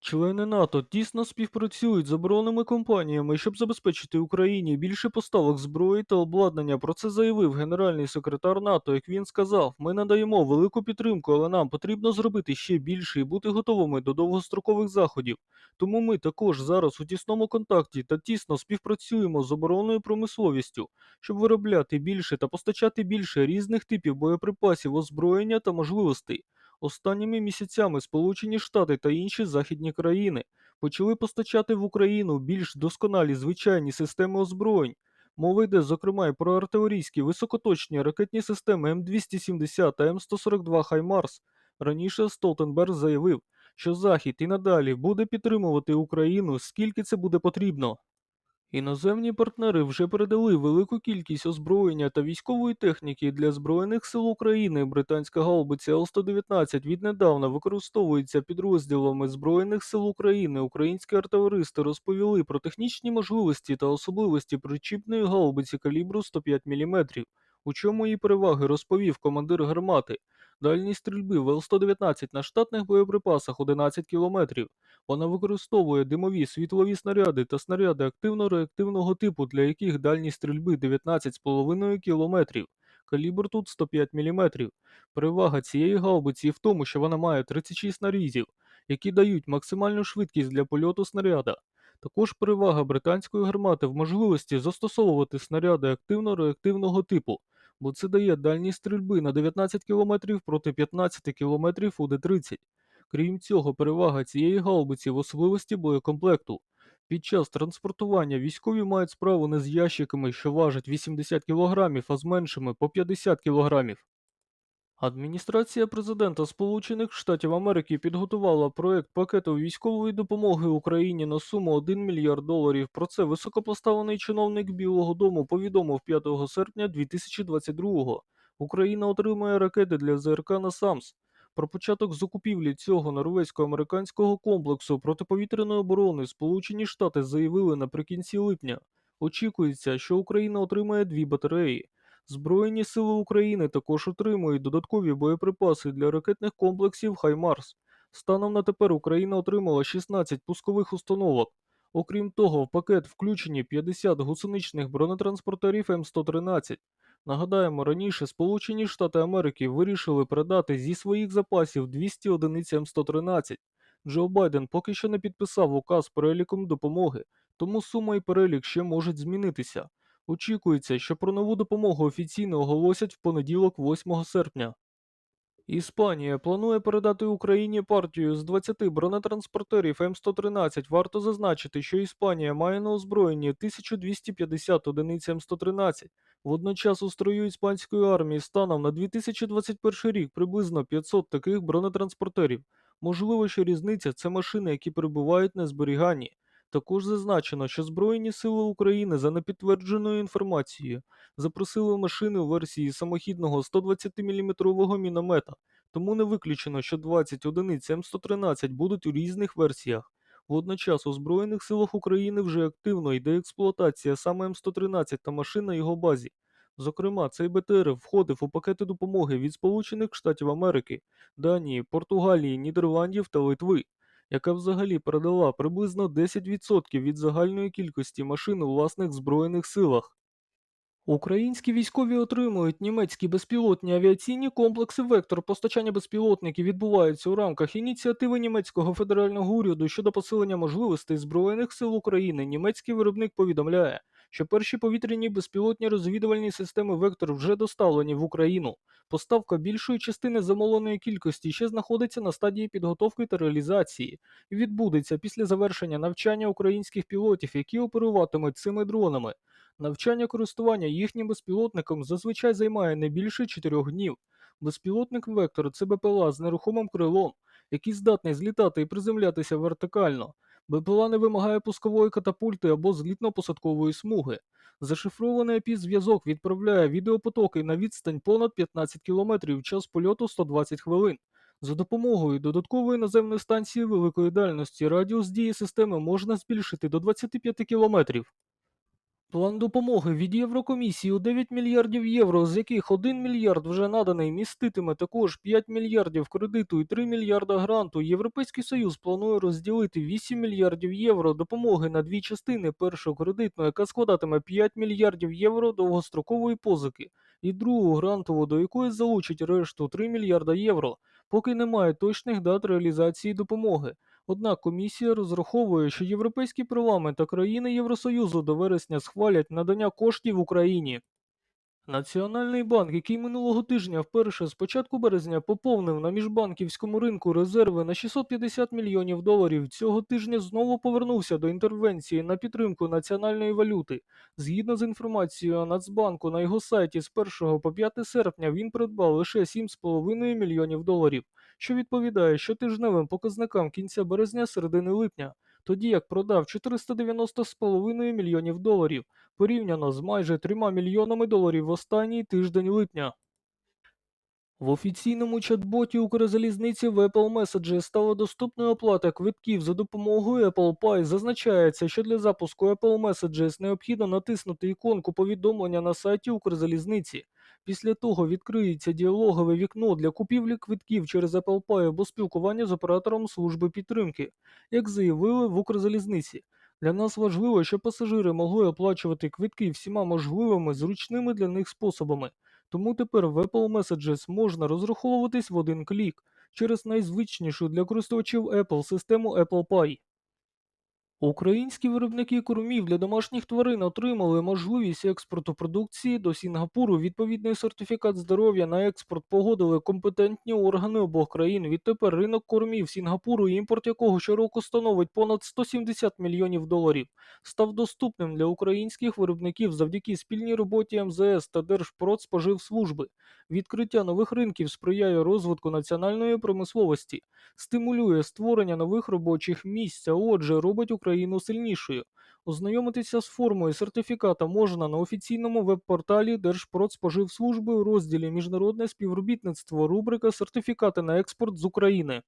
Члени НАТО тісно співпрацюють з оборонними компаніями, щоб забезпечити Україні більше поставок зброї та обладнання. Про це заявив генеральний секретар НАТО. Як він сказав, ми надаємо велику підтримку, але нам потрібно зробити ще більше і бути готовими до довгострокових заходів. Тому ми також зараз у тісному контакті та тісно співпрацюємо з оборонною промисловістю, щоб виробляти більше та постачати більше різних типів боєприпасів, озброєння та можливостей. Останніми місяцями Сполучені Штати та інші західні країни почали постачати в Україну більш досконалі звичайні системи озброєнь. Мова йде, зокрема, і про артилерійські високоточні ракетні системи М270 та М142 Хаймарс. Раніше Столтенберг заявив, що Захід і надалі буде підтримувати Україну, скільки це буде потрібно. Іноземні партнери вже передали велику кількість озброєння та військової техніки для Збройних сил України. Британська гаубиця Л-119 віднедавна використовується підрозділами Збройних сил України. Українські артилеристи розповіли про технічні можливості та особливості причіпної гаубиці калібру 105 мм. У чому її переваги розповів командир гармати. Дальність стрільби в Л-119 на штатних боєприпасах 11 км. Вона використовує димові світлові снаряди та снаряди активно-реактивного типу, для яких дальність стрільби 19,5 км. Калібр тут 105 мм. Перевага цієї гаубиці в тому, що вона має 36 нарізів, які дають максимальну швидкість для польоту снаряда. Також перевага британської гармати в можливості застосовувати снаряди активно-реактивного типу, бо це дає дальність стрільби на 19 км проти 15 км у Д-30. Крім цього, перевага цієї гаубиці в особливості боєкомплекту. Під час транспортування військові мають справу не з ящиками, що важать 80 кг, а з меншими по 50 кг. Адміністрація президента Сполучених Штатів Америки підготувала проект пакету військової допомоги Україні на суму 1 мільярд доларів. Про це високопоставлений чиновник Білого Дому повідомив 5 серпня 2022-го. Україна отримає ракети для ЗРК «Насамс». Про початок закупівлі цього норвезько-американського комплексу протиповітряної оборони Сполучені Штати заявили наприкінці липня. Очікується, що Україна отримає дві батареї. Збройні сили України також отримують додаткові боєприпаси для ракетних комплексів Хаймарс. Станом на тепер Україна отримала 16 пускових установок. Окрім того, в пакет включені 50 гусеничних бронетранспортерів М113. Нагадаємо, раніше Сполучені Штати Америки вирішили передати зі своїх запасів 200 одиниць М113. Джо Байден поки що не підписав указ переліком допомоги, тому сума і перелік ще можуть змінитися. Очікується, що про нову допомогу офіційно оголосять в понеділок 8 серпня. Іспанія планує передати Україні партію з 20 бронетранспортерів М113. Варто зазначити, що Іспанія має на озброєнні 1250 одиниць М113. Водночас у строю іспанської армії станом на 2021 рік приблизно 500 таких бронетранспортерів. Можливо, що різниця це машини, які перебувають на зберіганні. Також зазначено, що Збройні сили України за непідтвердженою інформацією запросили машини у версії самохідного 120-мм міномета, тому не виключено, що 20 одиниць М113 будуть у різних версіях. Водночас у Збройних силах України вже активно йде експлуатація саме М113 та машин на його базі. Зокрема, цей БТР входив у пакети допомоги від Сполучених Штатів Америки, Данії, Португалії, Нідерландів та Литви яка взагалі передала приблизно 10% від загальної кількості машин у власних збройних силах. Українські військові отримують німецькі безпілотні авіаційні комплекси Вектор. Постачання безпілотників відбувається у рамках ініціативи німецького федерального уряду щодо посилення можливостей Збройних сил України. Німецький виробник повідомляє, що перші повітряні безпілотні розвідувальні системи Вектор вже доставлені в Україну. Поставка більшої частини замовленої кількості ще знаходиться на стадії підготовки та реалізації і відбудеться після завершення навчання українських пілотів, які оперуватимуть цими дронами. Навчання користування їхнім безпілотником зазвичай займає не більше 4 днів. Безпілотник Вектор це БПЛА з нерухомим крилом, який здатний злітати і приземлятися вертикально. БПЛА не вимагає пускової катапульти або злітно-посадкової смуги. Зашифрований IP-зв'язок відправляє відеопотоки на відстань понад 15 км, час польоту 120 хвилин. За допомогою додаткової наземної станції великої дальності радіус дії системи можна збільшити до 25 км. План допомоги від Єврокомісії у 9 мільярдів євро, з яких 1 мільярд вже наданий, міститиме також 5 мільярдів кредиту і 3 мільярда гранту. Європейський Союз планує розділити 8 мільярдів євро допомоги на дві частини. Першу кредитну, яка складатиме 5 мільярдів євро довгострокової позики, і другу грантову, до якої залучить решту 3 мільярда євро, поки немає точних дат реалізації допомоги. Однак комісія розраховує, що Європейський парламент та країни Євросоюзу до вересня схвалять надання коштів Україні. Національний банк, який минулого тижня вперше з початку березня поповнив на міжбанківському ринку резерви на 650 мільйонів доларів, цього тижня знову повернувся до інтервенції на підтримку національної валюти. Згідно з інформацією Нацбанку на його сайті з 1 по 5 серпня він придбав лише 7,5 мільйонів доларів, що відповідає щотижневим показникам кінця березня середини липня, тоді як продав 490,5 мільйонів доларів порівняно з майже 3 мільйонами доларів в останній тиждень липня. В офіційному чат-боті Укрзалізниці в Apple Messages стала доступною оплата квитків за допомогою Apple Pay. Зазначається, що для запуску Apple Messages необхідно натиснути іконку повідомлення на сайті Укрзалізниці. Після того відкриється діалогове вікно для купівлі квитків через Apple Pay або спілкування з оператором служби підтримки, як заявили в Укрзалізниці. Для нас важливо, щоб пасажири могли оплачувати квитки всіма можливими зручними для них способами. Тому тепер в Apple Messages можна розраховуватись в один клік через найзвичнішу для користувачів Apple систему Apple Pay. Українські виробники кормів для домашніх тварин отримали можливість експорту продукції до Сінгапуру. Відповідний сертифікат здоров'я на експорт погодили компетентні органи обох країн. Відтепер ринок кормів Сінгапуру, імпорт якого щороку становить понад 170 мільйонів доларів, став доступним для українських виробників завдяки спільній роботі МЗС та Держпродспоживслужби. Відкриття нових ринків сприяє розвитку національної промисловості, стимулює створення нових робочих місць, а отже, робить Україну сильнішою. Ознайомитися з формою сертифіката можна на офіційному веб-порталі Держпродспоживслужби у розділі Міжнародне співробітництво, рубрика Сертифікати на експорт з України.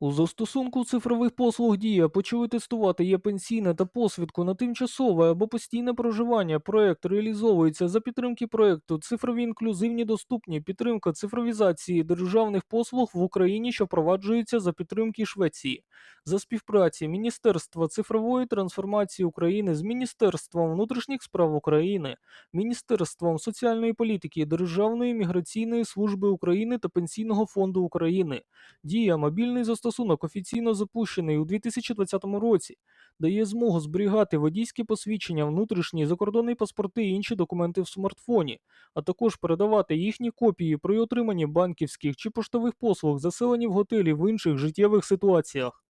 У застосунку цифрових послуг Дія почали тестувати є пенсійне та посвідку на тимчасове або постійне проживання. Проект реалізовується за підтримки проекту Цифрові інклюзивні доступні підтримка цифровізації державних послуг в Україні, що впроваджується за підтримки Швеції. За співпраці Міністерства цифрової трансформації України з Міністерством внутрішніх справ України, Міністерством соціальної політики, Державної міграційної служби України та Пенсійного фонду України. Дія мобільний застосунок офіційно запущений у 2020 році, дає змогу зберігати водійські посвідчення, внутрішні закордонні паспорти і інші документи в смартфоні, а також передавати їхні копії при отриманні банківських чи поштових послуг, заселені в готелі в інших життєвих ситуаціях.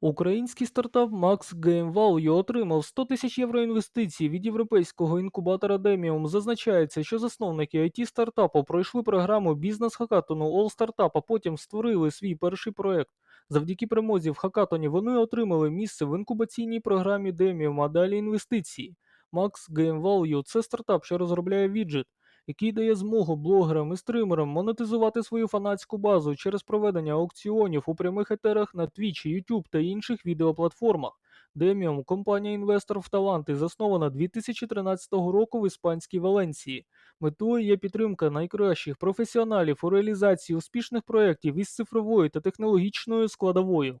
Український стартап Max Game Value отримав 100 тисяч євро інвестицій від європейського інкубатора Demium. Зазначається, що засновники it стартапу пройшли програму бізнес-хакатону All Startup, а потім створили свій перший проект. Завдяки перемозі в хакатоні вони отримали місце в інкубаційній програмі Demium, а далі інвестиції. Max Game Value – це стартап, що розробляє віджит, який дає змогу блогерам і стримерам монетизувати свою фанатську базу через проведення аукціонів у прямих етерах на Twitch, YouTube та інших відеоплатформах. Demium – компанія-інвестор в таланти, заснована 2013 року в іспанській Валенції. Метою є підтримка найкращих професіоналів у реалізації успішних проєктів із цифровою та технологічною складовою.